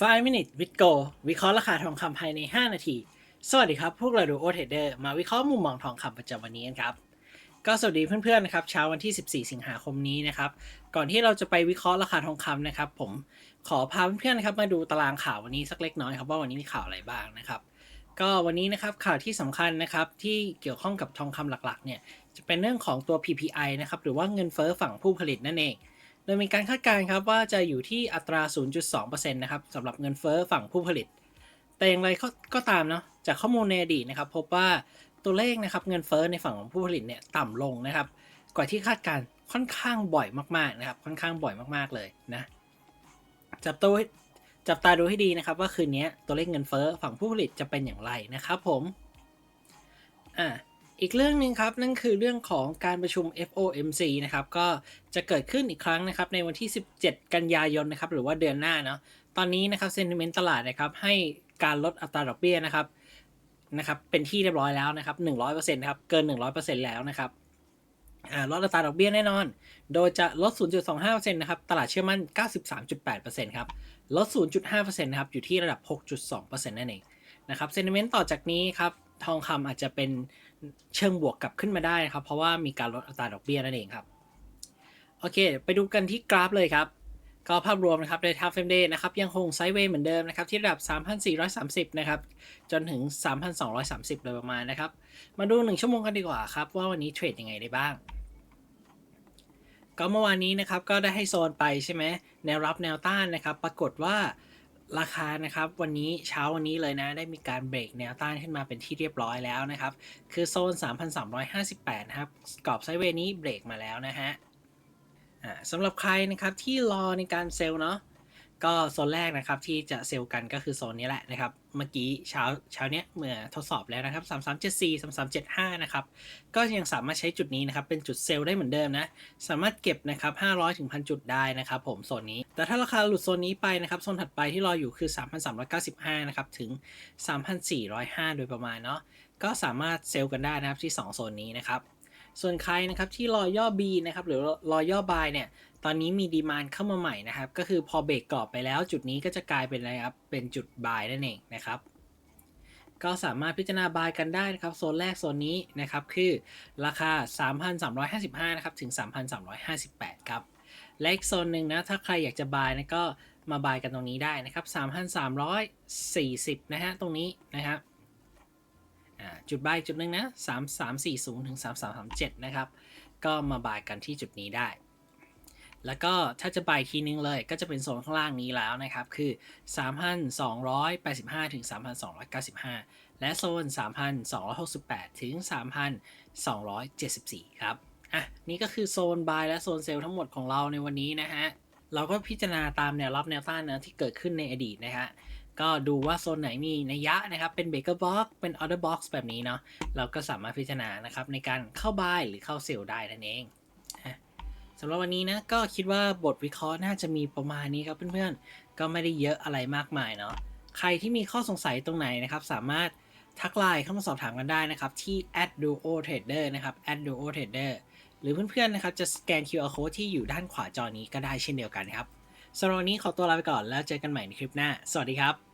5 minute with go วิเคราะห์ราคาทองคำภายใน 5 นาที สวัสดีครับ พวกเราดูโอเทเดอร์มาวิเคราะห์มุมมองทองคำประจำวันนี้กันครับ ก็สวัสดีเพื่อนๆนะครับเช้าวันที่ 14 สิงหาคมนี้นะครับ ก่อนที่เราจะไปวิเคราะห์ราคาทองคำนะครับ ผมขอพาเพื่อนๆนะครับมาดูตารางข่าววันนี้สักเล็กน้อยครับว่าวันนี้มีข่าวอะไรบ้างนะครับ ก็วันนี้นะครับข่าวที่สำคัญนะครับที่เกี่ยวข้องกับทองคำหลักๆเนี่ยจะเป็นเรื่องของตัว PPI นะครับหรือว่าเงินเฟ้อฝั่งผู้ผลิตนั่นเอง โดยมีการคาดการณ์ครับว่าจะอยู่ที่อัตรา 0.2%นะครับสำหรับเงินเฟ้อฝั่งผู้ผลิต แต่อย่างไรก็ก็ตามเนาะจากข้อมูลในอดีตนะครับ พบว่าตัวเลขนะครับเงินเฟ้อในฝั่งของผู้ผลิตเนี่ยต่ำลงนะครับ กว่าที่คาดการณ์ค่อนข้างบ่อยมากๆนะครับ ค่อนข้างบ่อยมากๆเลยนะจับตัวจับตาดูให้ดีนะครับ ว่าคืนนี้ตัวเลขเงินเฟ้อฝั่งผู้ผลิตจะเป็นอย่างไรนะครับผมอ่า อีกเรื่องหนึ่งครับนั่นคือเรื่องของการประชุม FOMC นะครับก็จะเกิดขึ้นอีกครั้งนะครับในวันที่ 17 กันยายนนะครับหรือว่าเดือนหน้าเนาะตอนนี้นะครับเซนติเมนต์ตลาดนะครับให้การลดอัตราดอกเบี้ยนะครับนะครับเป็นที่เรียบร้อยแล้วนะครับ100%นะครับเกิน 100%แล้วนะครับลดอัตราดอกเบี้ยแน่นอน โดยจะลด 0.25%นะครับ ตลาดเชื่อมั่น 93.8%ครับ ลด 0.5%นะครับ อยู่ที่ระดับ 6.2%นั่นเอง นะครับ เซนติเมนต์ต่อจากนี้ครับ ทองคำอาจจะเป็นเชิงบวกกลับขึ้นมาได้นะครับ เพราะว่ามีการลดอัตราดอกเบี้ยนั่นเองครับ โอเค ไปดูกันที่กราฟเลยครับ ก็ภาพรวมนะครับในทาร์เฟมเดย์นะครับยังคงไซด์เวย์เหมือนเดิมนะครับที่ระดับ 3,430 นะครับจนถึง 3,230 โดยประมาณนะครับ มาดู 1 ชั่วโมงกันดีกว่าครับ ว่าวันนี้เทรดยังไงได้บ้างก็เมื่อวานนี้นะครับก็ได้ให้โซนไปใช่ไหมแนวรับแนวต้านนะครับ ปรากฏว่า ราคานะครับวันนี้เช้าวันนี้เลยนะ ได้มีการเบรกแนวต้านขึ้นมาเป็นที่เรียบร้อยแล้วนะครับ คือโซน 3,358 นะครับกรอบไซเวนี้เบรกมาแล้วนะฮะสำหรับใครนะครับที่รอในการเซลล์เนาะ ก็โซนแรกนะครับที่จะเซลล์กันก็คือโซนนี้แหละนะครับ เมื่อกี้เช้าเช้าเนี้ยเมื่อทดสอบแล้วนะครับ 3374 3375 นะครับ ก็ยังสามารถใช้จุดนี้นะครับ เป็นจุดเซลล์ได้เหมือนเดิมนะ สามารถเก็บนะครับ 500ถึง1,000 จุดได้นะครับผมโซนนี้ แต่ถ้าราคาหลุดโซนนี้ไปนะครับโซนถัดไปที่รออยู่คือ 3,395 นะครับ ถึง 3,405 โดยประมาณเนาะก็สามารถเซลล์กันได้นะครับที่ 2 โซนนี้นะครับส่วนใครนะครับที่รอย่อ B นะครับหรือรอย่อบายเนี่ย ตอนนี้มีดีมานเข้ามาใหม่นะครับ ก็คือพอเบรกกรอบไปแล้วจุดนี้ก็จะกลายเป็นอะไรครับ เป็นจุดบายนั่นเองนะครับ ก็สามารถพิจารณาบายกันได้นะครับ โซนแรกโซนนี้นะครับ คือราคา 3,355 นะครับ ถึง 3,358 ครับ และอีกโซนหนึ่งนะ ถ้าใครอยากจะบายนะก็มาบายกันตรงนี้ได้นะครับ 3,340 นะฮะ ตรงนี้นะครับจุดบายจุดหนึ่งนะ 3340 ถึง 3337 นะครับ ก็มาบายกันที่จุดนี้ได้ แล้วก็ถ้าจะบายทีนึงเลยก็จะเป็นโซนข้างล่างนี้แล้วนะครับ คือ 3,285 ถึง 3,295 และโซน 3,268 ถึง 3,274 ครับ อะ นี่ก็คือโซนบายและโซนเซลล์ทั้งหมดของเราในวันนี้นะฮะ เราก็พิจารณาตามแนวรับแนวต้านนะที่เกิดขึ้นในอดีตนะฮะก็ดูว่าโซนไหนมีนัยยะนะครับ เป็นเบเกอร์บ็อกเป็น order box แบบนี้เนาะ เราก็สามารถพิจารณานะครับในการเข้าบายหรือเข้าเซลล์ได้นั่นเอง สำหรับวันนี้นะก็คิดว่าบทวิเคราะห์น่าจะมีประมาณนี้ครับเพื่อนๆ ก็ไม่ได้เยอะอะไรมากมายเนาะใครที่มีข้อสงสัยตรงไหนนะครับ สามารถทักไลน์เข้ามาสอบถามกันได้นะครับ ที่ @duotrader นะครับ @duotrader หรือเพื่อนๆนะครับจะสแกน QR code ที่อยู่ด้านขวาจอนี้ก็ได้เช่นเดียวกันครับสำหรับวันนี้ขอตัวลาไปก่อนแล้วเจอกันใหม่ในคลิปหน้า สวัสดีครับ